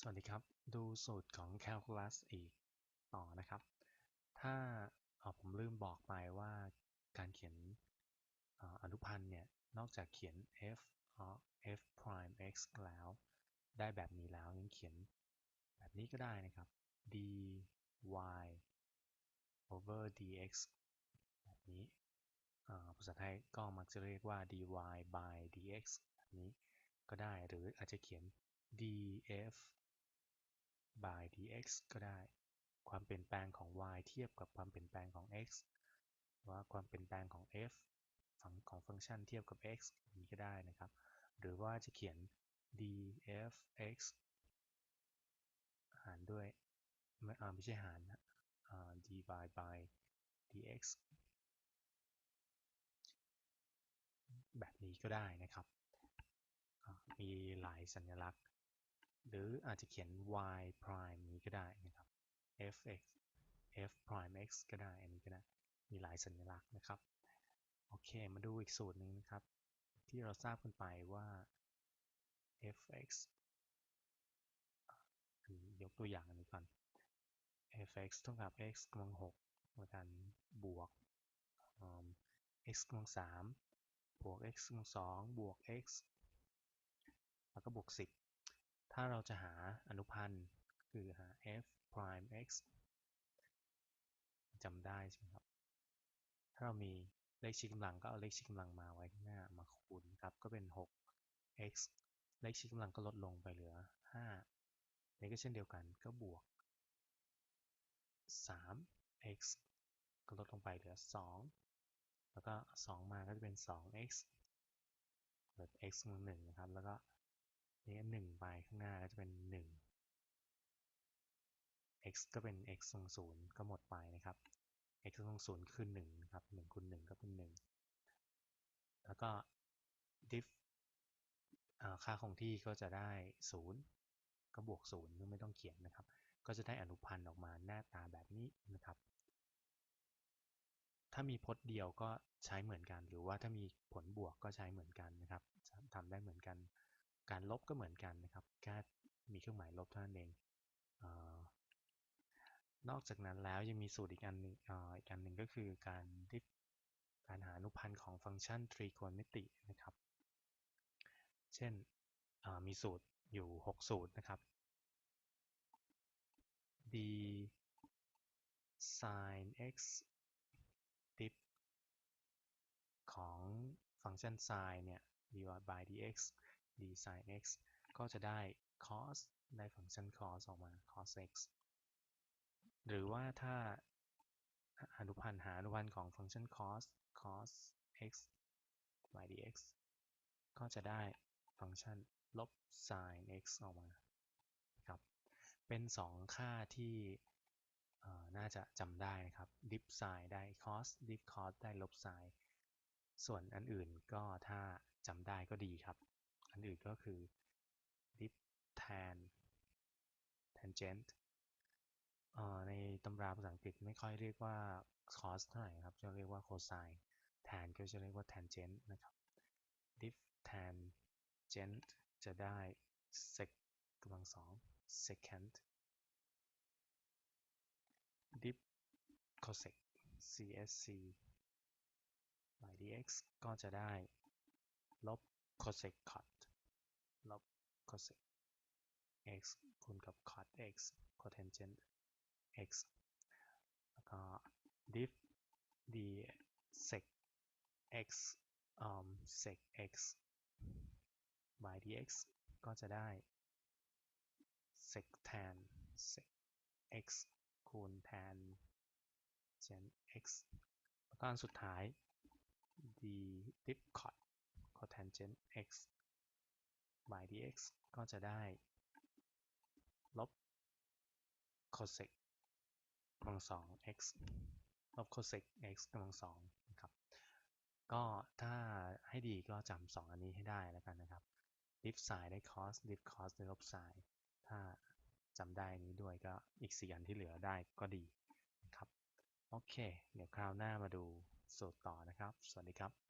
สวัสดีครับ ดูสูตรของ Calculus อีกต่อนะครับ ถ้าอ่อผมลืมบอกไปว่าการเขียนออนุพันธ์เนี่ย นอกจากเขียน f เอ่อ f prime x แล้ว ได้แบบนี้แล้วยังเขียนแบบนี้ก็ได้นะครับ dy over dx แบบนี้ภาษาไทยก็มักจะเรียกว่า dy by dx แบบนี้ก็ได้หรืออาจจะเขียน df by dx ก็ได้ ความเปลี่ยนแปลงของ y เทียบกับความเปลี่ยนแปลงของ x ว่าความเปลี่ยนแปลงของ f ฝั่งของฟังก์ชันเทียบกับ x อย่างนี้ก็ได้นะครับ หรือว่าจะเขียน dfx หารด้วยไม่อ่าไม่ใช่หารนะอ่า dy by dx แบบนี้ก็ได้นะครับ มีหลายสัญลักษณ์ หรืออาจจะเขียน y prime นี้ก็ได้นะครับ fx f prime x ก็ได้ อันนี้ก็ได้ มีหลายสัญลักษณ์นะครับ โอเค มาดูอีกสูตรหนึ่งนะครับ ที่เราทราบกันไปว่า fx อ่ายกตัวอย่างอันนี้ก่อน fx เท่ากับ x กำลัง6เหมือนกันบวก x กำลัง3บวก x กำลัง2บวก x แล้วก็บวก10 ถ้าเราจะหาอนุพันธ์คือหา f prime x จำได้ใช่ไหมครับ ถ้าเรามีเลขชี้กำลังก็เอาเลขชี้กำลังมาไว้ข้างหน้ามาคูณครับ ก็เป็น 6 x เลขชี้กำลังก็ลดลงไปเหลือ 5 นี่ก็เช่นเดียวกันก็บวก 3 x ก็ลดลงไปเหลือ 2 แล้วก็ 2 มาก็จะเป็น 2x เหลือ x กำลังหนึ่งนะครับ แล้วก็ นี่หนึ่งไปข้างหน้าก็จะเป็น1 x ก็เป็น x ทรงศูนย์ก็หมดไปนะครับ x ทรงศูนย์คือ1นะครับ1คูณ1ก็เป็น1แล้วก็ diff อ่าค่าคงที่ก็จะได้0ก็บวก0ไม่ต้องเขียนนะครับ ก็จะได้อนุพันธ์ออกมาหน้าตาแบบนี้นะครับ ถ้ามีพจน์เดียวก็ใช้เหมือนกัน หรือว่าถ้ามีผลบวกก็ใช้เหมือนกันนะครับทำได้เหมือนกัน การลบก็เหมือนกันนะครับแค่มีเครื่องหมายลบเท่านั้นเองเออนอกจากนั้นแล้วยังมีสูตรอีกอันนึงอ,อ,อีกอันหนึ่งก็คือการที่การหาอนุพันธ์ของฟังก์ชันตรีโกณมิตินะครับ เช่นมีสูตรอยู่ 6 สูตรนะครับ d sin x diff ของฟังก์ชัน sin เนี่ย dy by dx d sin x ก็จะได้ cos ได้ฟังก์ชัน cos ออกมา cos x หรือว่าถ้าอนุพันธ์หาอนุพันธ์ของฟังก์ชัน cos cos x y dx ก็จะได้ฟังก์ชันลบ sin x ออกมาครับ เป็น 2 ค่าที่น่าจะจำได้นะครับ dip sin ได้ cos dip cos ได้ลบ sin ส่วนอันอื่นก็ถ้าจำได้ก็ดีครับ อันอื่นก็คือ dip tan tangent ในตำราภาษาอังกฤษไม่ค่อยเรียกว่า cos เท่าไหร่ครับ จะเรียกว่า cosine tan ก็จะเรียกว่า tangent นะครับ dip tangent จะได้ sec กำลังสอง secant dip cosec csc by dx ก็จะได้ลบ cosec cot ลบ cosec x คูณกับ cot x cotangent x แล้วก็ diff d sec x um sec x by dx ก็จะได้ sec tan sec x คูณ tan gen x แล้วก็อันสุดท้าย d diff cot cotangent x dx ก็จะได้ ลบ cosec กำลังสอง x ลบ cosec x กำลังสองนะครับ ก็ถ้าให้ดีก็จำสองอันนี้ให้ได้แล้วกันนะครับ diff sin ได้ cos diff cos ได้ลบ sin ถ้าจำได้นี้ด้วยก็อีกสี่อันที่เหลือได้ก็ดีนะครับ โอเค เดี๋ยวคราวหน้ามาดูสูตรต่อนะครับ สวัสดีครับ